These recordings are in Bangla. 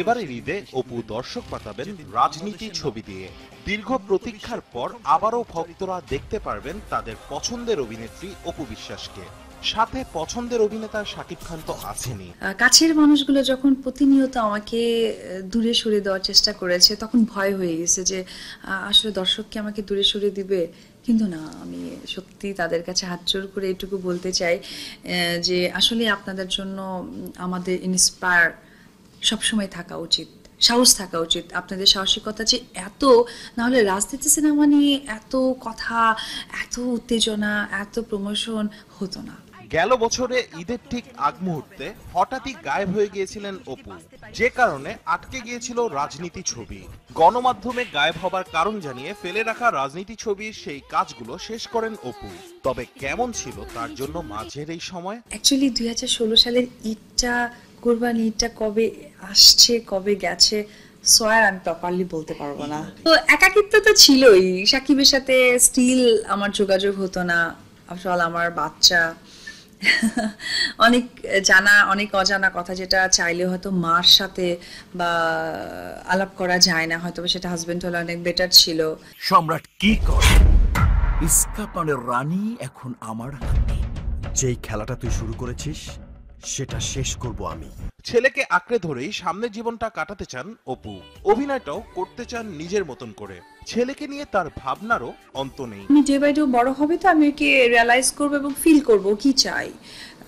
এবারের ঈদে অপু দর্শক পাতাবেন রাজনীতি ছবি দিয়ে। দীর্ঘ প্রতীক্ষার পর আবারও ভক্তরা দেখতে পারবেন তাদের পছন্দের অভিনেত্রী অপু বিশ্বাসকে। সাথে পছন্দের অভিনেতা শাকিব খান তো আছেনই। কাছের মানুষগুলো যখন প্রতিনিয়ত আমাকে দূরে সরিয়ে দেওয়ার চেষ্টা করেছে, তখন ভয় হয়ে গেছে যে আসলে দর্শক কি আমাকে দূরে সরিয়ে দিবে? কিন্তু না, আমি সত্যি তাদের কাছে হাত জোর করে এটুকু বলতে চাই যে আসলে আপনাদের জন্য আমাদের ইন্সপায়ার সবসময় থাকা উচিত, সাহস থাকা উচিত, আপনাদের সাহসিকতা যে এত না হলে রাজনীতি সিনেমা নিয়ে এত কথা, এত উত্তেজনা, এত প্রমোশন হতো না। গেল বছরে ঈদের ঠিক আগ মুহূর্তে হঠাৎই গায়েব হয়ে গিয়েছিলেন অপু। যে কারণে আটকে গিয়েছিল রাজনীতি ছবি। গণমাধ্যমে গায়েব হবার কারণ জানিয়ে ফেলে রাখা রাজনীতি ছবির সেই কাজগুলো শেষ করেন অপু। তবে কেমন ছিল তার জন্য মাঝের এই সময়? অ্যাকচুয়ালি দুই হাজার ষোলো সালের ঈদটা, কোরবানি ঈদটা কবে আসছে, কবে গেছে, সোয়ার আমি প্রপারলি বলতে পারব না। তো একাকিত্ব তো ছিলই। সাকিবের সাথে স্টিল আমার যোগাযোগ হতো না। আসলে আমার বাচ্চা। অনেক জানা, অনেক অজানা কথা যেটা চাইলে হয়তো মার সাথে বা আলাপ করা যায় না হয়তো সেটা হাজবেন্ড হলে অনেক বেটার ছিল। সম্রাট কি করে? ইস্কাপানের রানী এখন আমার হাতে। যেই খেলাটা তুই শুরু করেছিস সেটা শেষ করব আমি। ছেলেকে আঁকড়ে ধরেই সামনের জীবনটা কাটাতে চান অপু। অভিনয়টাও করতে চান নিজের মতন করে। ছেলেকে নিয়ে তার ভাবনারও অন্ত নেই। আমি ডে বাই ডে বড় হবে তো আমি ওকে রিয়ালাইজ করব এবং ফিল করব কি চাই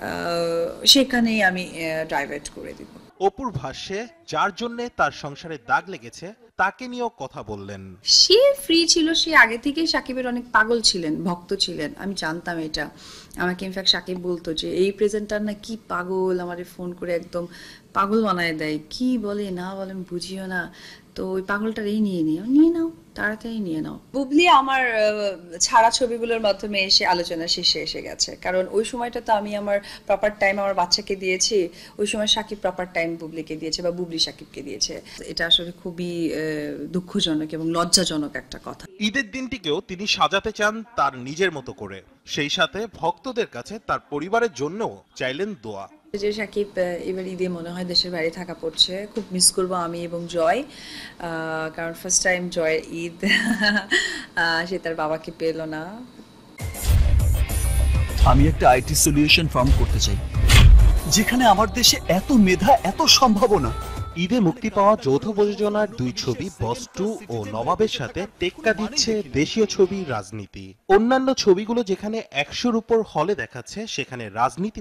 আহ, সেখানেই আমি ডাইভার্ট করে দিব। অপুর ভাষ্যে যার জন্যে তার সংসারে দাগ লেগেছে তাকে নিয়েও কথা বললেন। সে ফ্রি ছিল, সে আগে থেকেই সাকিবের অনেক পাগল ছিলেন, ভক্ত ছিলেন, আমি জানতাম এটা। আমাকে ইনফ্যাক্ট সাকিব বলতো যে, এই প্রেজেন্টার না কি পাগল, আমারে ফোন করে একদম পাগল বানায় দেয়, কি বলে না বলেন বুঝিও না। তো ওই পাগলটার এই নিয়ে নিও। নিয়ে নাও তাড়াতাড়ি নিয়ে নাও। বুবলি আমার ছাড়া ছবিগুলোর মাধ্যমে এসে আলোচনা শেষে এসে গেছে। কারণ ওই সময়টা তো আমি আমার প্রপার টাইম আমার বাচ্চাকে দিয়েছি ওই সময় সাকিব প্রপার টাইম বুবলিকে দিয়েছে বা বুবলি সাকিবকে দিয়েছে। এটা আসলে খুবই আহ, দুঃখজনক এবং লজ্জাজনক একটা কথা। ঈদের দিনটিকেও তিনি সাজাতে চান তার নিজের মতো করে। সেই সাথে ভক্তদের কাছে তার পরিবারের জন্যও চাইলেন দোয়া। যে সাকিব এবার ঈদে মনে হয় দেশের বাইরে থাকা পড়ছে। খুব মিস করব আমি এবং জয়। কারণ ফার্স্ট টাইম জয়ের ঈদ। সে তার বাবাকে পেল না। আমি একটা আইটি সলিউশন ফার্ম করতে চাই যেখানে আমার দেশে এত মেধা এত সম্ভাবনা। ঈদে মুক্তি পাওয়া যৌথ প্রযোজনার দুই ছবি বস টু ও নবাবের সাথে টেক্কা দিচ্ছে দেশীয় ছবি রাজনীতি। অন্যান্য ছবিগুলো যেখানে একশোর উপর হলে দেখাচ্ছে সেখানে রাজনীতি